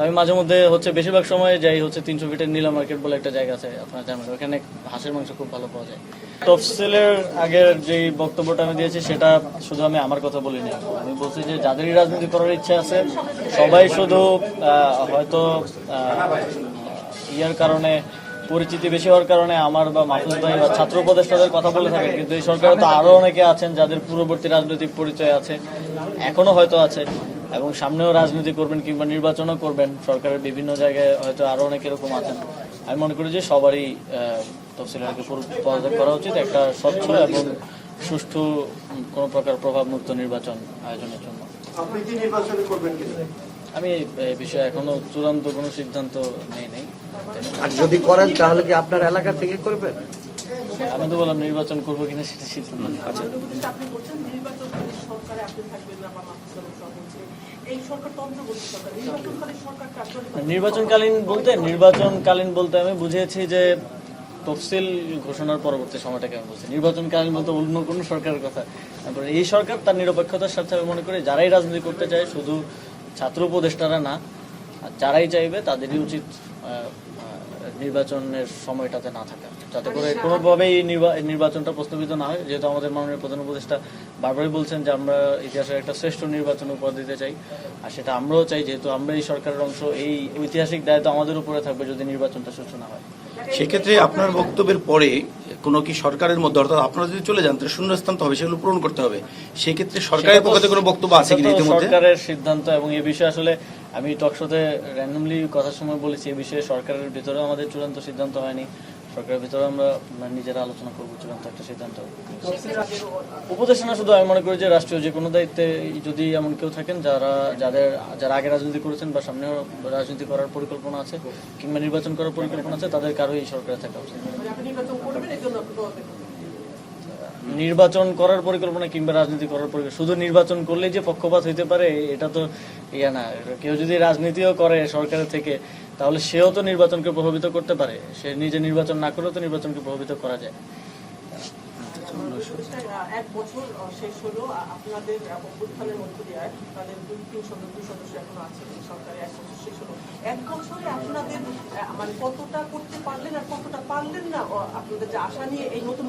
আমি মাঝে মধ্যে হচ্ছে বেশিরভাগ সময় যাই হচ্ছে তিনশো ফিটের নীলা মার্কেট বলে একটা জায়গা আছে আপনার জানেন ওখানে হাঁসের মাংস খুব ভালো পাওয়া যায়। তফসিলের আগের যে বক্তব্যটা আমি দিয়েছি, সেটা শুধু আমি আমার কথা বলিনি। আমি বলছি যে যাদেরই রাজনীতি করার ইচ্ছা আছে, সবাই শুধু হয়তো ইয়ার কারণে পরিচিতি বেশি হওয়ার কারণে আমার বা মাহফুজ ভাই বা ছাত্র উপদেষ্টাদের কথা বলে থাকেন কিন্তু এই সরকারে তো আরও অনেকে আছেন যাদের পূর্ববর্তী রাজনৈতিক পরিচয় আছে এখনও হয়তো আছে এবং সামনেও রাজনীতি করবেন কিংবা নির্বাচনও করবেন সরকারের বিভিন্ন জায়গায় হয়তো আরও অনেক এরকম আছেন। আমি মনে করি যে সবারই তফসিলকে পদত্যাগ করা উচিত একটা স্বচ্ছ এবং সুষ্ঠু কোনো প্রকার প্রভাবমুক্ত নির্বাচন আয়োজনের জন্য। আমি এই বিষয়ে এখনও চূড়ান্ত কোনো সিদ্ধান্ত নেই নেই। আর যদি করেন তাহলে কি আপনার এলাকা থেকে করবেন আমি তো বললাম নির্বাচন করব কিনা সেটা সিদ্ধান্ত। আচ্ছা। নির্বাচনকালীন বলতে নির্বাচনকালীন বলতে আমি বুঝিয়েছি যে তফসিল ঘোষণার পরবর্তী সময়টাকে আমি বলছি। নির্বাচনকালীন বলতে অন্য কোনো সরকারের কথা। তারপরে এই সরকার তার নিরপেক্ষতার সাথে আমি মনে করি যারাই রাজনীতি করতে চায় শুধু ছাত্র উপদেষ্টারা না আর যারাই চাইবে তাদেরই উচিত নির্বাচনের সময়টাতে না থাকা। যাতে করে কোনোভাবেই নির্বাচনটা প্রস্তাবিত না হয়। যেহেতু আমাদের মাননীয় প্রধান উপদেষ্টা বারবারই বলছেন যে আমরা ইতিহাসের একটা শ্রেষ্ঠ নির্বাচন উপহার দিতে চাই। আর সেটা আমরাও চাই যেহেতু আমরা এই সরকারের অংশ এই ঐতিহাসিক দায়িত্ব আমাদের উপরে থাকবে যদি নির্বাচনটা সুষ্ঠু না হয়। সেক্ষেত্রে আপনার বক্তব্যের পরে কোনো কি সরকারের মধ্যে অর্থাৎ আপনারা যদি চলে যান তাহলে শূন্যস্থান তো হবে সেগুলো পূরণ করতে হবে। সেক্ষেত্রে সরকারের পক্ষ থেকে কোনো বক্তব্য আছে ইতিমধ্যে? সরকারের সিদ্ধান্ত এবং এ বিষয়ে আসলে আমি টকশোতে র্যান্ডমলি কথার সময় বলেছি, এই বিষয়ে সরকারের ভিতরে আমাদের চূড়ান্ত সিদ্ধান্ত হয়নি। সরকারের ভিতরে আমরা নিজেরা আলোচনা করব, চূড়ান্ত একটা সিদ্ধান্ত। উপদেশ না শুধু আমি মনে করি যে রাষ্ট্রীয় যে কোনো দায়িত্বে যদি এমন কেউ থাকেন যারা, যাদের, যারা আগে রাজনীতি করেছেন বা সামনেও রাজনীতি করার পরিকল্পনা আছে কিংবা নির্বাচন করার পরিকল্পনা আছে, তাদের কারোই সরকারে থাকা উচিত নির্বাচন করার পরিকল্পনা কিংবা রাজনীতি করার পরিকল্পনা, শুধু নির্বাচন করলেই যে পক্ষপাত হইতে পারে, এটা তো ইয়া না। কেউ যদি রাজনীতিও করে সরকারের থেকে, তাহলে সেও তো নির্বাচনকে প্রভাবিত করতে পারে। সে নিজে নির্বাচন না করেও তো নির্বাচনকে প্রভাবিত করা যায়। এক বছর শেষ হলো। আপনাদের মানে কতটা করতে পারলেন আর কতটা পারলেন না আপনাদের যে আশা নিয়ে এই নতুন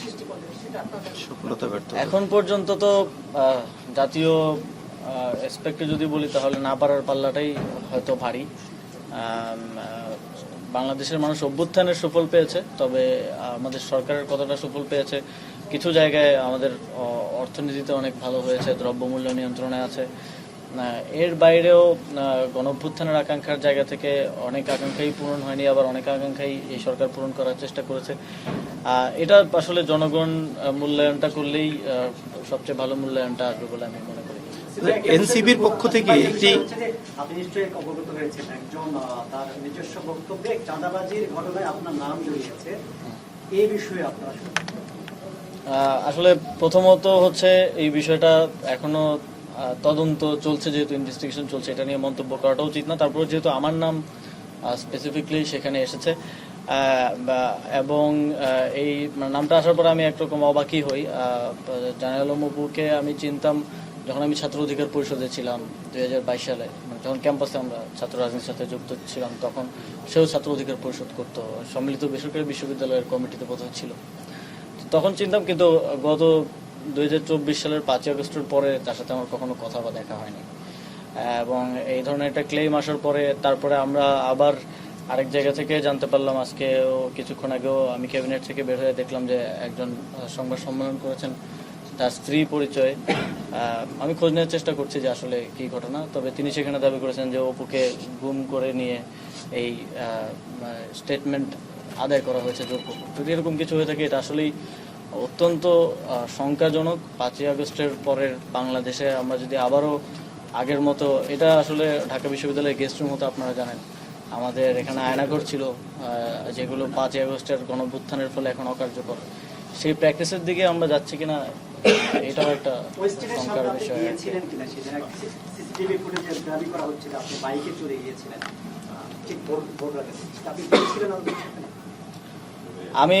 সৃষ্টি করলেন সেটা আপনাদের সফলতা ব্যর্থ এখন পর্যন্ত তো জাতীয় এসপেক্টে যদি বলি তাহলে না পারার পাল্লাটাই হয়তো ভারী। বাংলাদেশের মানুষ অভ্যুত্থানের সুফল পেয়েছে তবে আমাদের সরকারের কতটা সুফল পেয়েছে কিছু জায়গায় আমাদের অর্থনীতিতে অনেক ভালো হয়েছে দ্রব্যমূল্য নিয়ন্ত্রণে আছে। এর বাইরেও গণ অভ্যুত্থানের আকাঙ্ক্ষার জায়গা থেকে অনেক আকাঙ্ক্ষাই পূরণ হয়নি আবার অনেক আকাঙ্ক্ষাই এই সরকার পূরণ করার চেষ্টা করেছে। এটা আসলে জনগণ মূল্যায়নটা করলেই সবচেয়ে ভালো মূল্যায়নটা আসবে বলে আমি মনে করি। এনসিবির পক্ষ থেকে একটি আপনি নিশ্চয়ই অবগত হয়েছেন একজন তার নিজস্ব বক্তব্যে চাঁদাবাজির ঘটনায় আপনার নাম জড়িয়েছে। এই বিষয়ে আপনার আসলে প্রথমত হচ্ছে এই বিষয়টা এখনও তদন্ত চলছে, যেহেতু ইনভেস্টিগেশন চলছে, এটা নিয়ে মন্তব্য করাটা উচিত না। তারপর যেহেতু আমার নাম স্পেসিফিকলি সেখানে এসেছে এবং এই মানে নামটা আসার পর আমি একরকম অবাকই হই। জানাল আলম অপুকে আমি চিনতাম যখন আমি ছাত্র অধিকার পরিষদে ছিলাম দুই হাজার বাইশ সালে মানে যখন ক্যাম্পাসে আমরা ছাত্র রাজনীতির সাথে যুক্ত ছিলাম, তখন সেও ছাত্র অধিকার পরিষদ করতো, সম্মিলিত বেসরকারি বিশ্ববিদ্যালয়ের কমিটিতে বোধহয় ছিল। তখন চিনতাম, কিন্তু গত দুই হাজার চব্বিশ সালের পাঁচই আগস্টের পরে তার সাথে আমার কখনো কথা বা দেখা হয়নি। এবং এই ধরনের একটা ক্লেম আসার পরে তারপরে আমরা আবার আরেক জায়গা থেকে জানতে পারলাম আজকে কিছুক্ষণ আগেও আমি ক্যাবিনেট থেকে বের হয়ে দেখলাম যে একজন সংবাদ সম্মেলন করেছেন, তার স্ত্রী পরিচয়। আমি খোঁজ নেওয়ার চেষ্টা করছি যে আসলে কি ঘটনা, তবে তিনি সেখানে দাবি করেছেন যে অপুকে গুম করে নিয়ে এই স্টেটমেন্ট আদায় করা হয়েছে জোরপূর্বক যদি এরকম কিছু হয়ে থাকে, এটা আসলেই অত্যন্ত শঙ্কাজনক। পাঁচই আগস্টের পরের বাংলাদেশে আমরা যদি আবারও আগের মতো এটা আসলে ঢাকা বিশ্ববিদ্যালয়ের গেস্ট রুম হতো আপনারা জানেন। আমাদের এখানে আয়নাঘর ছিল যেগুলো পাঁচই আগস্টের গণভ্যুত্থানের ফলে এখন অকার্যকর। সেই প্র্যাকটিসের দিকে আমরা যাচ্ছি কিনা এটাও একটা শঙ্কার বিষয়? আমি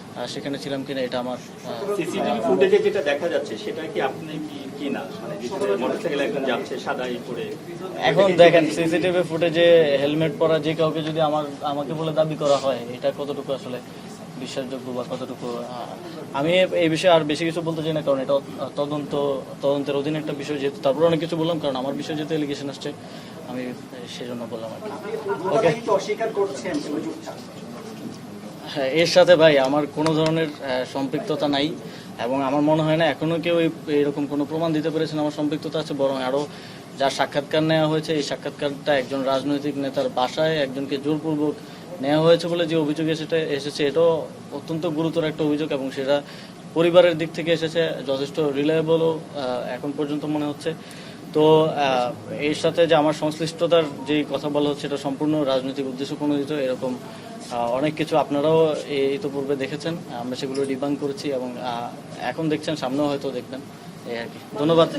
সেখানে ছিলাম কিনা এটা আমার সিসিটিভি ফুটেজে যেটা দেখা যাচ্ছে সেটা কি আপনি কি মানে মোটরসাইকেল একজন যাচ্ছে সাদাই পরে। এখন দেখেন সিসিটিভি ফুটেজে হেলমেট পরা যে কাউকে যদি আমার আমাকে বলে দাবি করা হয় এটা কতটুকু আসলে বিশ্বাসযোগ্য বা কতটুকু আমি এই বিষয়ে আর বেশি কিছু বলতে চাই না কারণ এটা তদন্ত তদন্তের অধীনে একটা বিষয় যেহেতু তারপর অনেক কিছু বললাম কারণ আমার বিষয়ে যেহেতু এলিগেশন আসছে আমি সেজন্য বললাম আর কি অস্বীকার করছেন? এর সাথে ভাই আমার কোনো ধরনের সম্পৃক্ততা নাই এবং আমার মনে হয় না এখনও কেউ এরকম কোনো প্রমাণ দিতে পেরেছেন আমার সম্পৃক্ততা আছে, বরং আরও যার সাক্ষাৎকার নেওয়া হয়েছে, এই সাক্ষাৎকারটা একজন রাজনৈতিক নেতার বাসায় একজনকে জোরপূর্বক নেওয়া হয়েছে বলে যে অভিযোগ এসেছে এসেছে, এটাও অত্যন্ত গুরুতর একটা অভিযোগ এবং সেটা পরিবারের দিক থেকে এসেছে, যথেষ্ট রিলায়েবলও এখন পর্যন্ত মনে হচ্ছে। তো এর সাথে যে আমার সংশ্লিষ্টতার যে কথা বলা হচ্ছে, এটা সম্পূর্ণ রাজনৈতিক উদ্দেশ্য প্রণোদিত। এরকম অনেক কিছু আপনারাও ইতোপূর্বে দেখেছেন। আমরা সেগুলো ডিবাং করেছি এবং এখন দেখছেন, সামনেও হয়তো দেখবেন। এই আর কি। ধন্যবাদ।